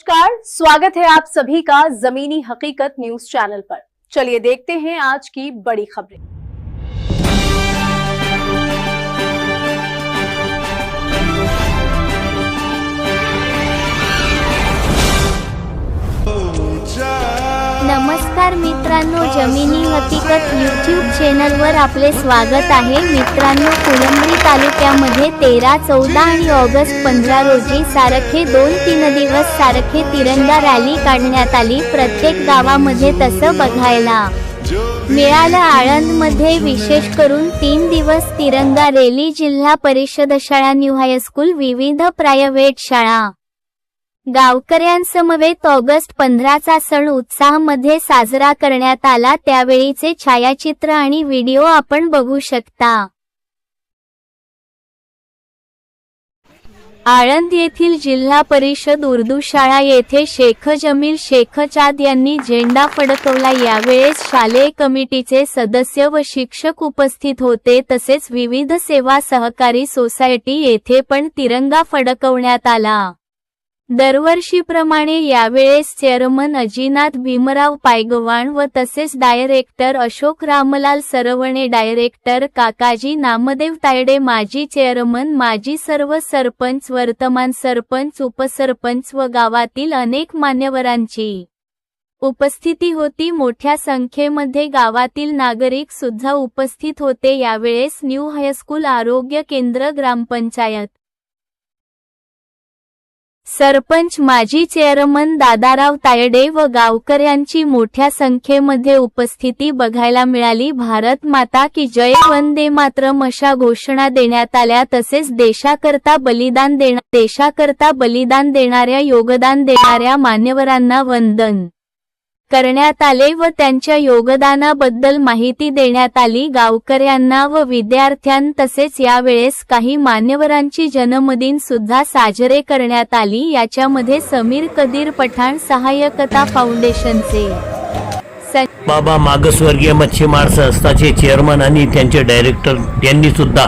नमस्कार, स्वागत है आप सभी का जमीनी हकीकत न्यूज़ चैनल पर। चलिए देखते हैं आज की बड़ी खबरें। नमस्कार मित्रांनो, जमिनी हकीकत यूट्यूब चॅनलवर आपले स्वागत आहे. मित्रांनो फुलंब्री तालुक्यामध्ये तेरा चौदा आणि ऑगस्ट पंधरा रोजी सारखे दोन तीन दिवस सारखे तिरंगा रॅली काढण्यात आली. प्रत्येक गावामध्ये तसं बघायला मिळालं. आळंदमध्ये विशेष करून तीन दिवस तिरंगा रॅली जिल्हा परिषद शाळा न्यू हायस्कूल विविध प्रायव्हेट शाळा. गावकऱ्यांसमवेत ऑगस्ट पंधराचा सण उत्साहामध्ये साजरा करण्यात आला त्यावेळीचे छायाचित्र आणि व्हिडिओ आपण बघू शकता. आळंद येथील जिल्हा परिषद उर्दू शाळा येथे शेख जमील शेख चाद यांनी झेंडा फडकवला. यावेळेस शालेय कमिटीचे सदस्य व शिक्षक उपस्थित होते. तसेच विविध सेवा सहकारी सोसायटी येथे पण तिरंगा फडकवण्यात आला. दरवर्षीप्रमाणे यावेळेस चेअरमन अजिनाथ भीमराव पायगवाण व तसेच डायरेक्टर अशोक रामलाल सरवणे डायरेक्टर काकाजी नामदेव तायडे माजी चेअरमन माजी सर्व सरपंच वर्तमान सरपंच उपसरपंच व गावातील अनेक मान्यवरांची उपस्थिती होती. मोठ्या संख्येमध्ये गावातील नागरिक सुद्धा उपस्थित होते. यावेळेस न्यू हायस्कूल आरोग्य केंद्र ग्रामपंचायत सरपंच माजी चेअरमन दादाराव तायडे व गावकऱ्यांची मोठ्या संख्येमध्ये उपस्थिती बघायला मिळाली. भारत माता की जय. वंदे मातरम अशा घोषणा देण्यात आल्या. तसेच देशाकरता बलिदान देणा देशाकरता बलिदान देणाऱ्या योगदान देणाऱ्या मान्यवरांना वंदन. करण्यात आले व त्यांच्या योगदानाबद्दल माहिती देण्यात आली. गावकऱ्यांना व विद्यार्थ्यां तसेच यावेळेस काही मान्यवरांची जन्मदिन सुद्धा साजरे करण्यात आली. याच्यामध्ये समीर कदीर पठाण सहाय्यकता फाउंडेशनचे बाबा मागासवर्गीय मच्छीमार संस्थाचे चेअरमन आणि त्यांचे डायरेक्टर यांनी सुद्धा